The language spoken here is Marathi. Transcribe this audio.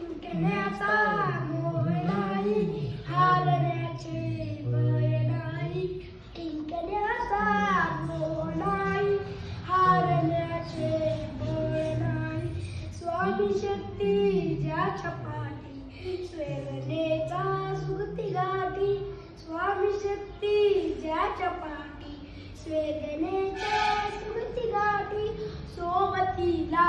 किंकण्याचा मोहनाई हारण्याचे वळ नाई किंकण्याचा मोनाई हारण्याचे स्वामी शक्ती ज्या छपाटी श्वेनेच्या स्मृती घाटी स्वामी शक्ती ज्या छपाटी श्वेण्याच्या स्मृती घाटी सोमतीला